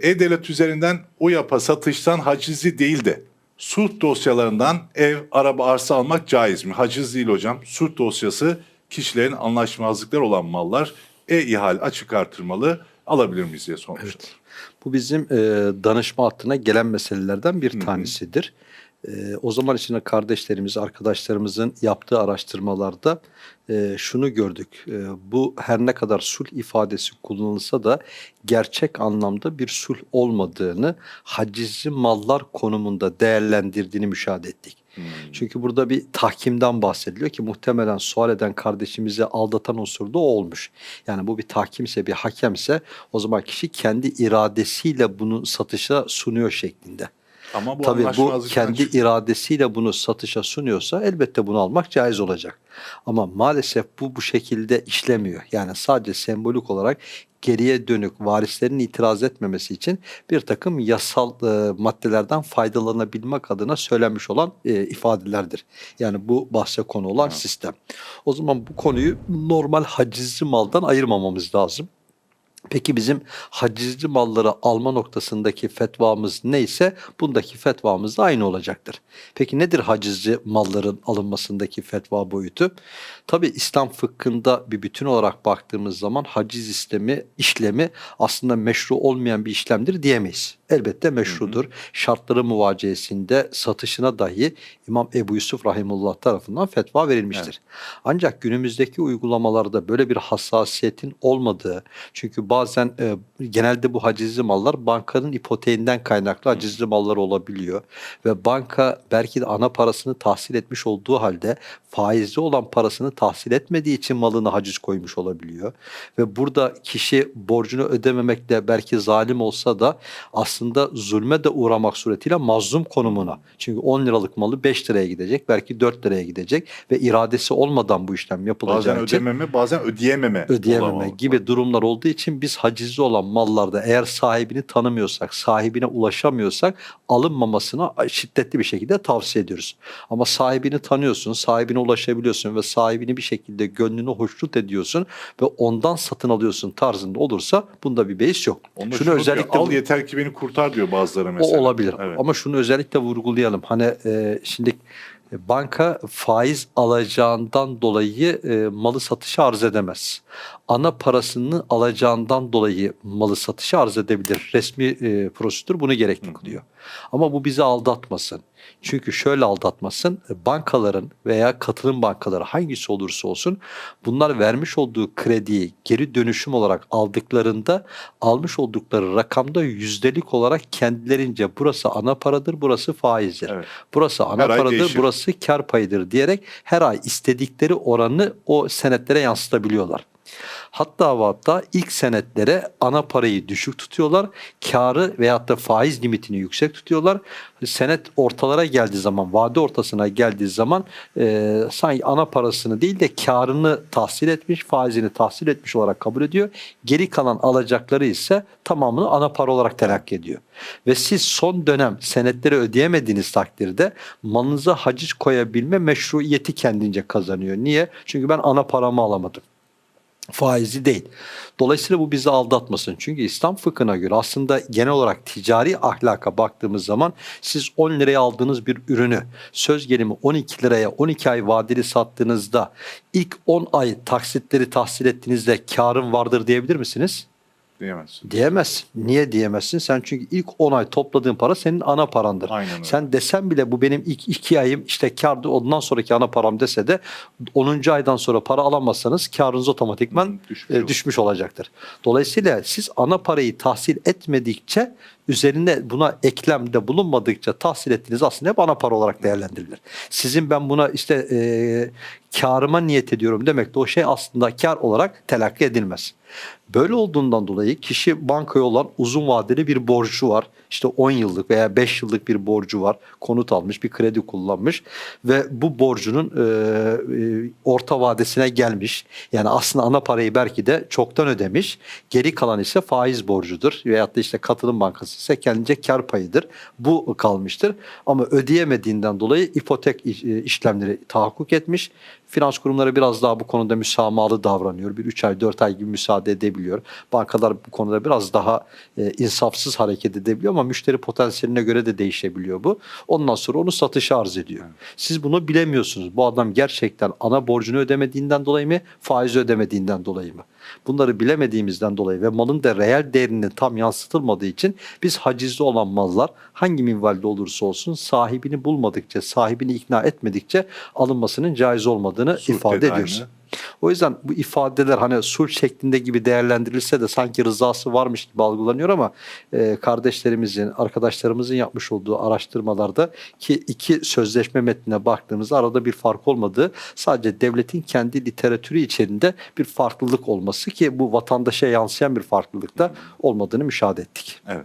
E-Devlet üzerinden UYAP'a satıştan hacizli değil de surt dosyalarından ev, araba, arsa almak caiz mi? Haciz değil hocam. Surt dosyası kişilerin anlaşmazlıkları olan mallar e-ihale açık artırmalı alabilir miyiz diye sormuşlar. Evet. Bu bizim e, danışma hattına gelen meselelerden bir tanesidir. E, o zaman içinde kardeşlerimiz, arkadaşlarımızın yaptığı araştırmalarda e, şunu gördük. E, bu her ne kadar sulh ifadesi kullanılsa da gerçek anlamda bir sulh olmadığını hacizli mallar konumunda değerlendirdiğini müşahede ettik. Çünkü burada bir tahkimden bahsediliyor ki muhtemelen sual eden kardeşimizi aldatan unsur da olmuş. Yani bu bir tahkimse bir hakemse o zaman kişi kendi iradesiyle bunu satışa sunuyor şeklinde. Ama bu Tabii bu kendi çıkıyor. iradesiyle bunu satışa sunuyorsa elbette bunu almak caiz olacak. Ama maalesef bu bu şekilde işlemiyor. Yani sadece sembolik olarak geriye dönük varislerin itiraz etmemesi için bir takım yasal e, maddelerden faydalanabilmek adına söylenmiş olan e, ifadelerdir. Yani bu bahse konu olan sistem. O zaman bu konuyu normal hacizli maldan ayırmamamız lazım. Peki bizim hacizli malları alma noktasındaki fetvamız neyse bundaki fetvamız da aynı olacaktır. Peki nedir hacizli malların alınmasındaki fetva boyutu? Tabi İslam fıkhında bir bütün olarak baktığımız zaman haciz işlemi, işlemi aslında meşru olmayan bir işlemdir diyemeyiz. Elbette meşrudur. Şartları muvaciyesinde satışına dahi İmam Ebu Yusuf Rahimullah tarafından fetva verilmiştir. Ancak günümüzdeki uygulamalarda böyle bir hassasiyetin olmadığı, çünkü bazen e, genelde bu hacizli mallar bankanın ipoteğinden kaynaklı hacizli mallar olabiliyor. Ve banka belki de ana parasını tahsil etmiş olduğu halde faizli olan parasını tahsil etmediği için malını haciz koymuş olabiliyor. Ve burada kişi borcunu ödememekle belki zalim olsa da aslında zulme de uğramak suretiyle mazlum konumuna. Çünkü 10 liralık malı 5 liraya gidecek, belki 4 liraya gidecek ve iradesi olmadan bu işlem yapılacağı Bazen için ödememe bazen ödeyememe. ödeyememe olama- gibi durumlar olduğu için biz hacizli olan mallarda eğer sahibini tanımıyorsak, sahibine ulaşamıyorsak alınmamasına şiddetli bir şekilde tavsiye ediyoruz. Ama sahibini tanıyorsun, sahibine ulaşabiliyorsun ve sahibini bir şekilde gönlünü hoşnut ediyorsun ve ondan satın alıyorsun tarzında olursa bunda bir beis yok. Onda şunu özellikle al bu- yeter ki beni kurtar diyor bazıları mesela. o olabilir. Evet. Ama şunu özellikle vurgulayalım. Hani e, şimdi e, banka faiz alacağından dolayı e, malı satışa arz edemez. Ana parasını alacağından dolayı malı satışa arz edebilir. Resmi e, prosedür bunu gerekli kılıyor. Ama bu bizi aldatmasın. Çünkü şöyle aldatmasın. Bankaların veya katılım bankaları hangisi olursa olsun bunlar vermiş olduğu krediyi geri dönüşüm olarak aldıklarında almış oldukları rakamda yüzdelik olarak kendilerince burası ana paradır, burası faizdir. Evet. Burası ana Her paradır, burası kar payıdır diyerek her ay istedikleri oranı o senetlere yansıtabiliyorlar. Hatta ve ilk senetlere ana parayı düşük tutuyorlar. Karı veyahut da faiz limitini yüksek tutuyorlar. Senet ortalara geldiği zaman, vade ortasına geldiği zaman e, sanki ana parasını değil de karını tahsil etmiş, faizini tahsil etmiş olarak kabul ediyor. Geri kalan alacakları ise tamamını ana para olarak telakki ediyor. Ve siz son dönem senetleri ödeyemediğiniz takdirde malınıza haciz koyabilme meşruiyeti kendince kazanıyor. Niye? Çünkü ben ana paramı alamadım faizi değil. Dolayısıyla bu bizi aldatmasın. Çünkü İslam fıkhına göre aslında genel olarak ticari ahlaka baktığımız zaman siz 10 liraya aldığınız bir ürünü söz gelimi 12 liraya 12 ay vadeli sattığınızda ilk 10 ay taksitleri tahsil ettiğinizde karın vardır diyebilir misiniz? Diyemezsin. Diyemezsin. Niye diyemezsin? Sen çünkü ilk 10 ay topladığın para senin ana parandır. Aynen öyle. Sen desen bile bu benim ilk 2 ayım işte kardı ondan sonraki ana param dese de 10. aydan sonra para alamazsanız karınız otomatikman düşmüş e, düşmüş olacaktır. Dolayısıyla siz ana parayı tahsil etmedikçe üzerine buna eklemde bulunmadıkça tahsil ettiğiniz aslında hep ana para olarak değerlendirilir. Sizin ben buna işte e, karıma niyet ediyorum demek de o şey aslında kar olarak telakki edilmez. Böyle olduğundan dolayı kişi bankaya olan uzun vadeli bir borcu var. İşte 10 yıllık veya 5 yıllık bir borcu var. Konut almış, bir kredi kullanmış ve bu borcunun e, e, orta vadesine gelmiş. Yani aslında ana parayı belki de çoktan ödemiş. Geri kalan ise faiz borcudur. Veyahut da işte katılım bankası ise kendince kar payıdır. Bu kalmıştır. Ama ödeyemediğinden dolayı ipotek e, işlemleri tahakkuk etmiş. Finans kurumları biraz daha bu konuda müsamahalı davranıyor. Bir 3 ay 4 ay gibi müsaade edebiliyor. Bankalar bu konuda biraz daha e, insafsız hareket edebiliyor ama müşteri potansiyeline göre de değişebiliyor bu. Ondan sonra onu satışa arz ediyor. Siz bunu bilemiyorsunuz. Bu adam gerçekten ana borcunu ödemediğinden dolayı mı, faiz ödemediğinden dolayı mı? Bunları bilemediğimizden dolayı ve malın da reel değerinin tam yansıtılmadığı için biz hacizli olan mallar hangi minvalde olursa olsun sahibini bulmadıkça, sahibini ikna etmedikçe alınmasının caiz olmadığını Sulh ifade ediyoruz. aynı. O yüzden bu ifadeler hani sulh şeklinde gibi değerlendirilse de sanki rızası varmış gibi algılanıyor ama e, kardeşlerimizin, arkadaşlarımızın yapmış olduğu araştırmalarda ki iki sözleşme metnine baktığımızda arada bir fark olmadığı sadece devletin kendi literatürü içerisinde bir farklılık olması ki bu vatandaşa yansıyan bir farklılıkta olmadığını müşahede ettik. Evet.